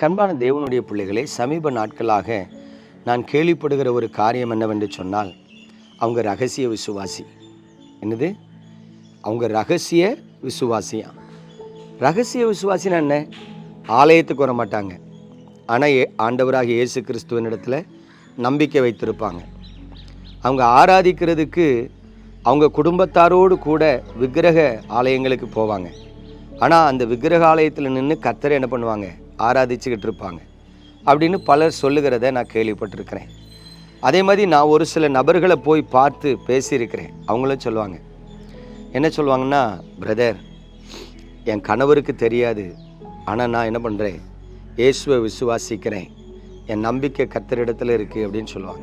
எனக்கு அன்பான தேவனுடைய பிள்ளைகளே சமீப நாட்களாக நான் கேள்விப்படுகிற ஒரு காரியம் என்னவென்று சொன்னால் அவங்க ரகசிய விசுவாசி. என்னது? அவங்க ரகசிய விசுவாசியா? ரகசிய விசுவாசினா என்ன? ஆலயத்துக்கு வர மாட்டாங்க. ஆனால் ஏ ஆண்டவராக இயேசு கிறிஸ்துவின் இடத்துல நம்பிக்கை வைத்திருப்பாங்க. அவங்க ஆராதிக்கிறதுக்கு அவங்க குடும்பத்தாரோடு கூட விக்கிரக ஆலயங்களுக்கு போவாங்க. ஆனால் அந்த விக்கிரக ஆலயத்தில் நின்று கத்தரை என்ன பண்ணுவாங்க? ஆராதிச்சுக்கிட்டு இருப்பாங்க. அப்படின்னு பலர் சொல்லுகிறத நான் கேள்விப்பட்டிருக்கிறேன். அதே மாதிரி நான் ஒரு சில நபர்களை போய் பார்த்து பேசியிருக்கிறேன். அவங்களும் சொல்லுவாங்க. என்ன சொல்லுவாங்கன்னா பிரதர் என் கணவருக்கு தெரியாது. ஆனால் நான் என்ன பண்ணுறேன் இயேசுவை விசுவாசிக்கிறேன். என் நம்பிக்கை கத்தரிடத்தில் இருக்குது அப்படின்னு சொல்லுவாங்க.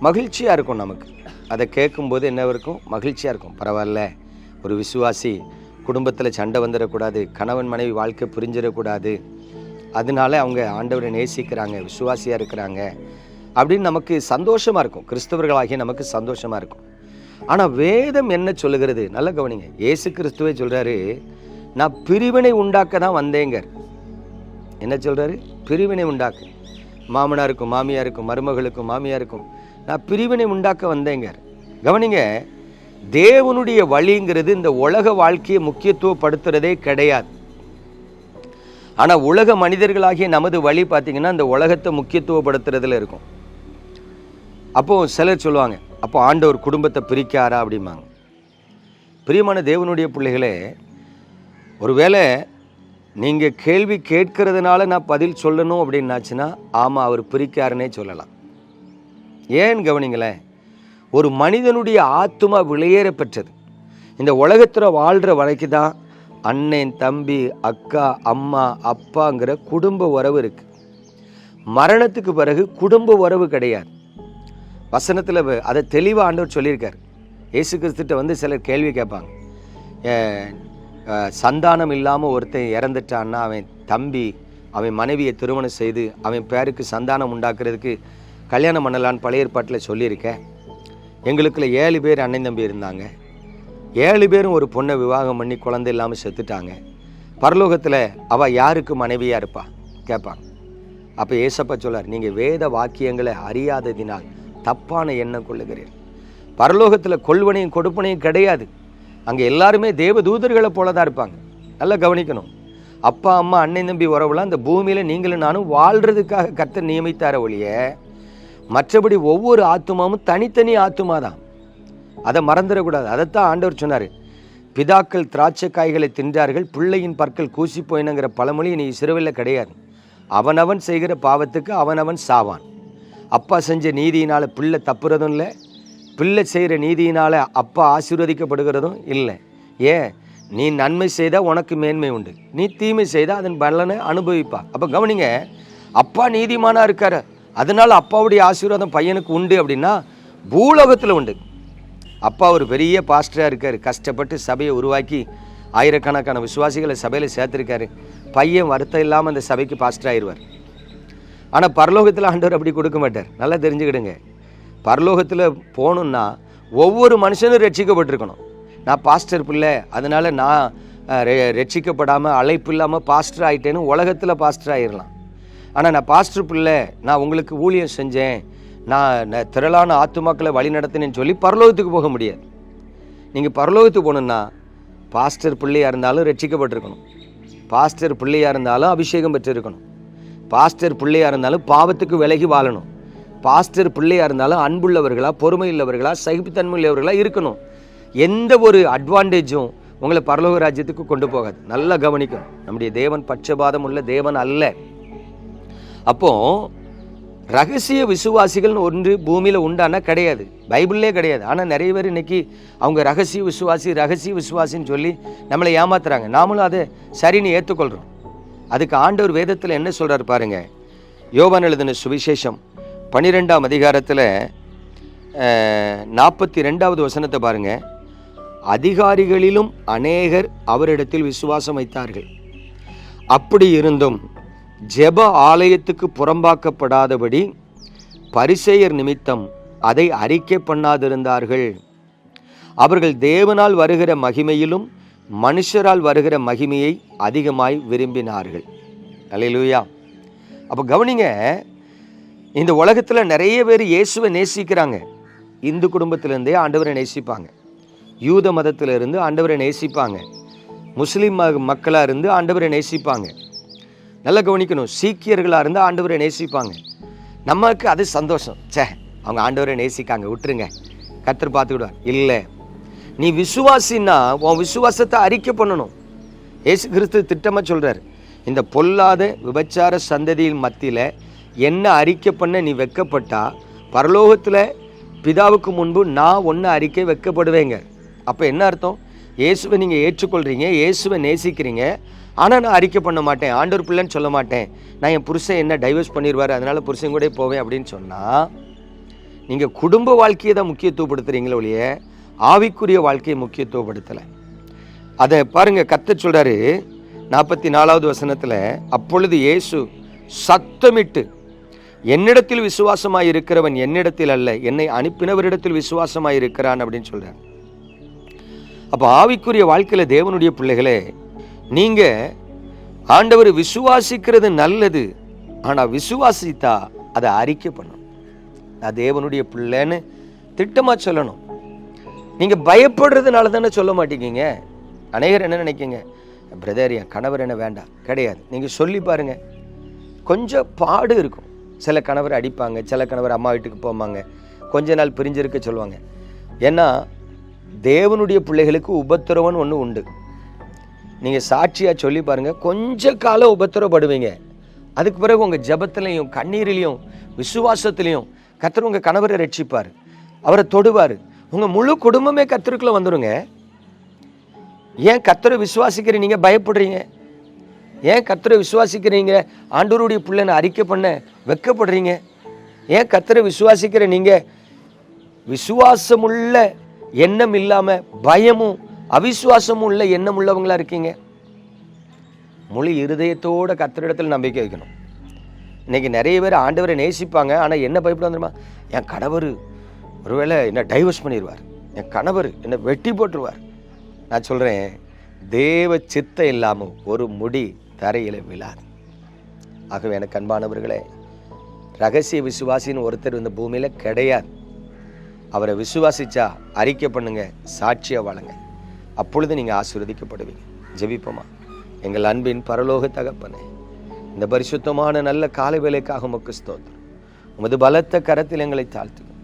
மகிழ்ச்சியாக இருக்கும் நமக்கு. அதை கேட்கும்போது என்ன இருக்கும்? மகிழ்ச்சியாக இருக்கும். பரவாயில்ல. ஒரு விசுவாசி குடும்பத்தில் சண்டை வந்துடக்கூடாது கணவன் மனைவி வாழ்க்கை புரிஞ்சிடக்கூடாது. அதனால அவங்க ஆண்டவரை நேசிக்கிறாங்க விசுவாசியாக இருக்கிறாங்க அப்படின்னு நமக்கு சந்தோஷமாக இருக்கும். கிறிஸ்தவர்களாகிய நமக்கு சந்தோஷமாக இருக்கும். ஆனால் வேதம் என்ன சொல்லுகிறது? நல்ல கவனிங்க. இயேசு கிறிஸ்துவே சொல்கிறாரு நான் பிரிவினை உண்டாக்க தான் வந்தேங்கர். என்ன சொல்கிறாரு பிரிவினை உண்டாக்க. மாமனாருக்கும் மாமியாருக்கும் மருமகளுக்கும் மாமியாருக்கும் நான் பிரிவினை உண்டாக்க வந்தேங்கர். கவனிங்க தேவனுடைய வழிங்கிறது இந்த உலக வாழ்க்கையை முக்கியத்துவப்படுத்துறதே கிடையாது. ஆனால் உலக மனிதர்களாகிய நமது வழி பார்த்தீங்கன்னா அந்த உலகத்தை முக்கியத்துவப்படுத்துறதுல இருக்கும். அப்போது சிலர் சொல்லுவாங்க அப்போ ஆண்டவர் குடும்பத்தை பிரிக்காரா அப்படிம்பாங்க. பிரியமான தேவனுடைய பிள்ளைகளே ஒருவேளை நீங்கள் கேள்வி கேட்கறதுனால நான் பதில் சொல்லணும் அப்படின்னாச்சுன்னா ஆமாம் அவர் பிரிக்காருன்னே சொல்லலாம். ஏன் கவனிங்களேன் ஒரு மனிதனுடைய ஆத்துமா வெளியேற பெற்றது இந்த உலகத்தில் வாழ்கிற வரைக்கும் தான் அண்ணன் தம்பி அக்கா அம்மா அப்பாங்கிற குடும்ப உறவு இருக்கு. மரணத்துக்கு பிறகு குடும்ப உறவு கிடையாது. வசனத்தில் அதை தெளிவாக ஆண்டவர் சொல்லியிருக்கார். இயேசு கிறிஸ்துட்ட வந்து சிலர் கேள்வி கேட்பாங்க. சந்தானம் இல்லாமல் ஒருத்தன் இறந்துட்டான்னா அவன் தம்பி அவன் மனைவியை திருமணம் செய்து அவன் பேருக்கு சந்தானம் உண்டாக்குறதுக்கு கல்யாணம் பண்ணலான்னு பழைய ஏற்பாட்டில் சொல்லியிருக்கேன். எங்களுக்குள்ள ஏழு பேர் அண்ணன் தம்பி இருந்தாங்க. ஏழு பேரும் ஒரு பொண்ணை விவாகம் பண்ணி குழந்தை இல்லாமல் செத்துட்டாங்க. பரலோகத்தில் அவள் யாருக்கு மனைவியாக இருப்பா? கேட்பாங்க அப்போ ஏசப்பா சொல்லார் நீங்கள் வேத வாக்கியங்களை அறியாததினால் தப்பான எண்ணம் கொள்ளுகிறீர். பரலோகத்தில் கொள்வனையும் கொடுப்பனையும் கிடையாது. அங்கே எல்லாருமே தேவ தூதர்களை போல தான் இருப்பாங்க. நல்லா கவனிக்கணும். அப்பா அம்மா அண்ணன் தம்பி உறவுலாம் அந்த பூமியில் நீங்களும் நானும் வாழ்கிறதுக்காக கர்த்தர் நியமித்தார ஒழிய மற்றபடி ஒவ்வொரு ஆத்துமாவும் தனித்தனி ஆத்துமா தான் அதை மறந்துடக்கூடாது. அதைத்தான் ஆண்டவர் சொன்னார். பிதாக்கள் திராட்சை காய்களை தின்றார்கள் பிள்ளையின் பற்கள் கூசி போயினுங்கிற பழமொழி நீ சிறுவில் கிடையாது. அவனவன் செய்கிற பாவத்துக்கு அவனவன் சாவான். அப்பா செஞ்ச நீதியினால் பிள்ளை தப்புறதும் இல்லை. பிள்ளை செய்கிற நீதியினால் அப்பா ஆசீர்வதிக்கப்படுகிறதும் இல்லை. ஏன்? நீ நன்மை செய்தால் உனக்கு மேன்மை உண்டு. நீ தீமை செய்தால் அதன் பலனை அனுபவிப்பா. அப்போ கவனிங்க அப்பா நீதிமானா இருக்கார். அதனால் அப்பாவுடைய ஆசீர்வாதம் பையனுக்கு உண்டு அப்படின்னா பூலோகத்தில் உண்டு. அப்பா ஒரு பெரிய பாஸ்டராக இருக்கார். கஷ்டப்பட்டு சபையை உருவாக்கி ஆயிரக்கணக்கான விசுவாசிகளை சபையில் சேர்த்துருக்காரு. பையன் வருத்தம் இல்லாமல் அந்த சபைக்கு பாஸ்டர் ஆயிடுவார் ஆனால் பரலோகத்தில் ஆண்டவர் அப்படி கொடுக்க மாட்டார். நல்லா தெரிஞ்சுக்கிடுங்க. பரலோகத்தில் போகணுன்னா ஒவ்வொரு மனுஷனும் ரட்சிக்கப்பட்டிருக்கணும். நான் பாஸ்டர் பிள்ளை அதனால் நான் ரட்சிக்கப்படாமல் அழைப்பு இல்லாமல் பாஸ்டர் ஆகிட்டேன்னு உலகத்தில் பாஸ்டர் ஆயிடலாம் ஆனால் நான் பாஸ்டர் பிள்ளை நான் உங்களுக்கு ஊழியம் செஞ்சேன் நான் திரளான ஆத்துமாக்களை வழி நடத்தினேன்னு சொல்லி பரலோகத்துக்கு போக முடியாது. நீங்கள் பரலோகத்துக்கு போகணுன்னா பாஸ்டர் பிள்ளையாக இருந்தாலும் ரட்சிக்கப்பட்டிருக்கணும். பாஸ்டர் பிள்ளையாக இருந்தாலும் அபிஷேகம் பெற்றிருக்கணும். பாஸ்டர் பிள்ளையாக இருந்தாலும் பாவத்துக்கு விலகி வாழணும். பாஸ்டர் பிள்ளையாக இருந்தாலும் அன்புள்ளவர்களா பொறுமை உள்ளவர்களாக சகிப்புத்தன்மை உள்ளவர்களாக இருக்கணும். எந்த ஒரு அட்வான்டேஜும் உங்களை பரலோக ராஜ்யத்துக்கு கொண்டு போகாது. நல்லா கவனிக்கணும். நம்முடைய தேவன் பட்சபாதம் உள்ள தேவன் அல்ல. அப்போது ரகசிய விசுவாசிகள்னு ஒன்று பூமியில் உண்டானா கிடையாது. பைபிள்லே கிடையாது. ஆனால் நிறைய பேர் இன்னைக்கு அவங்க ரகசிய விசுவாசி ரகசிய விசுவாசின்னு சொல்லி நம்மளை ஏமாத்துறாங்க. நாமளும் அதை சரின்னு ஏற்றுக்கொள்கிறோம் அதுக்கு ஆண்டவர் வேதத்தில் என்ன சொல்கிறார் பாருங்க? யோவான் எழுதின சுவிசேஷம் பன்னிரெண்டாம் அதிகாரத்தில் நாற்பத்தி ரெண்டாவது வசனத்தை பாருங்க. அதிகாரிகளிலும் அநேகர் அவரிடத்தில் விசுவாசம் வைத்தார்கள். அப்படி இருந்தும் ஜெப ஆலயத்துக்கு புறம்பாக்கப்படாதபடி பரிசெயர் நிமித்தம் அதை அறிக்கை பண்ணாதிருந்தார்கள். அவர்கள் தேவனால் வருகிற மகிமையிலும் மனுஷரால் வருகிற மகிமையை அதிகமாய் விரும்பினார்கள். அலையிலூயா அப்போ கவனிங்க இந்த உலகத்தில் நிறைய பேர் இயேசுவை நேசிக்கிறாங்க. இந்து குடும்பத்திலேருந்தே ஆண்டவரை நேசிப்பாங்க. யூத மதத்திலிருந்து ஆண்டவரை நேசிப்பாங்க. முஸ்லீம் மக்களாக இருந்து ஆண்டவரை நேசிப்பாங்க. நல்லா கவனிக்கணும். சீக்கியர்களாக இருந்தால் ஆண்டவரை நேசிப்பாங்க. நமக்கு அது சந்தோஷம். சே அவங்க ஆண்டவரை நேசிக்காங்க. விட்டுருங்க. கத்தர் பார்த்துக்கிடுவார். இல்லை. நீ விசுவாசின்னா உன் விசுவாசத்தை அறிக்கை பண்ணணும். ஏசு கிறிஸ்து திட்டமாக சொல்கிறார் இந்த பொல்லாத விபச்சார சந்ததியின் மத்தியில் என்ன அறிக்கை பண்ண நீ வெக்கப்பட்டா பரலோகத்தில் பிதாவுக்கு முன்பு நான் ஒன்று அறிக்கை வைக்கப்படுவேங்க. அப்போ என்ன அர்த்தம்? இயேசுவை நீங்கள் ஏற்றுக்கொள்கிறீங்க இயேசுவை நேசிக்கிறீங்க ஆனால் நான் அறிக்கை பண்ண மாட்டேன். ஆண்டவர் பிள்ளைன்னு சொல்ல மாட்டேன். நான் என் புருஷன் என்ன டைவர்ஸ் பண்ணிடுவார் அதனால் புருஷன் கூட போவேன் அப்படின்னு சொன்னால் நீங்கள் குடும்ப வாழ்க்கையை தான் முக்கியத்துவப்படுத்துகிறீங்களே ஒழிய ஆவிக்குரிய வாழ்க்கையை முக்கியத்துவப்படுத்தலை. அதை பாருங்கள் கத்த சொல்கிறாரு நாற்பத்தி நாலாவது வசனத்தில் அப்பொழுது இயேசு சத்தமிட்டு என்னிடத்தில் விசுவாசமாக இருக்கிறவன் என்னிடத்தில் அல்ல என்னை அனுப்பினவரிடத்தில் விசுவாசமாக இருக்கிறான் அப்படின்னு சொல்றார். அப்போ ஆவிக்குரிய வாழ்க்கையில் தேவனுடைய பிள்ளைகளே நீங்க ஆண்டவர் விசுவாசிக்கிறது நல்லது ஆனால் விசுவாசித்தா அதை அறிக்கை பண்ணணும் நான் தேவனுடைய பிள்ளைன்னு திட்டமாக சொல்லணும். நீங்கள் பயப்படுறதுனால தானே சொல்ல மாட்டேங்கிங்க அநேகர் என்ன நினைக்கிங்க? பிரதர் என் கணவர் என்ன வேண்டாம் கிடையாது. நீங்கள் சொல்லி பாருங்க. கொஞ்சம் பாடு இருக்கும். சில கணவர் அடிப்பாங்க சில கணவர் அம்மா வீட்டுக்கு போவாங்க கொஞ்ச நாள் பிரிஞ்சிருக்க சொல்லுவாங்க. ஏன்னா தேவனுடைய பிள்ளைகளுக்கு உபத்திரவன் ஒன்று உண்டு. நீங்கள் சாட்சியாக சொல்லி பாருங்கள் கொஞ்ச காலம் உபத்திரப்படுவீங்க. அதுக்கு பிறகு உங்கள் ஜபத்துலேயும் கண்ணீரிலையும் விசுவாசத்துலேயும் கத்தர் உங்கள் கணவரை ரட்சிப்பார். அவரை தொடுவார். உங்கள் முழு குடும்பமே கத்தருக்குள்ளே வந்துடுங்க ஏன் கத்தரை விசுவாசிக்கிற நீங்கள் பயப்படுறீங்க. ஏன் கத்தரை விசுவாசிக்கிறீங்க? ஆண்டோருடைய பிள்ளைன்னு அறிக்கை பண்ண வெக்கப்படுறீங்க. ஏன் கத்தரை விசுவாசிக்கிற நீங்கள் விசுவாசமுள்ள எண்ணம் இல்லாமல் பயமும் அவிசுவாசமும் உள்ள எண்ணம் உள்ளவங்களா இருக்கீங்க. முழு இருதயத்தோட கத்திரிடத்தில் நம்பிக்கை வைக்கணும். இன்னைக்கு நிறைய பேர் ஆண்டவரை நேசிப்பாங்க ஆனால் என்ன பயப்பட வந்துருமா என் கணவர் ஒருவேளை என்ன டைவர்ஸ் பண்ணிடுவார் என் கணவர் என்னை வெட்டி போட்டுருவார். நான் சொல்கிறேன் தேவ சித்தம் இல்லாமல் ஒரு முடி தரையில் விழாது. ஆகவே எனக்கு அன்பானவர்களே ரகசிய விசுவாசின்னு ஒருத்தர் இந்த பூமியில் கிடையாது. அவரை விசுவாசிச்சா அறிக்கை பண்ணுங்க சாட்சியாக வழங்க. அப்பொழுது நீங்கள் ஆசீர்வதிக்கப்படுவீங்க. ஜெபிப்போமா. எங்கள் அன்பின் பரலோக தகப்பனே இந்த பரிசுத்தமான நல்ல காலை வேலைக்காக உமக்கு ஸ்தோத்திரம். உமது பலத்த கரத்தில் எங்களை தாழ்த்துங்க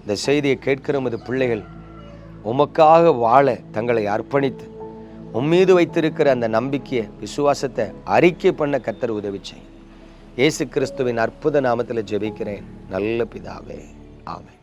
இந்த செய்தியை கேட்கிற உமது பிள்ளைகள் உமக்காக வாழ தங்களை அர்ப்பணித்து உம்மீது வைத்திருக்கிற அந்த நம்பிக்கையை விசுவாசத்தை அறிக்கை பண்ண கத்தர் உதவி செய்யும். இயேசு கிறிஸ்துவின் அற்புத நாமத்தில் ஜெபிக்கிறேன். நல்ல பிதாவே. ஆமே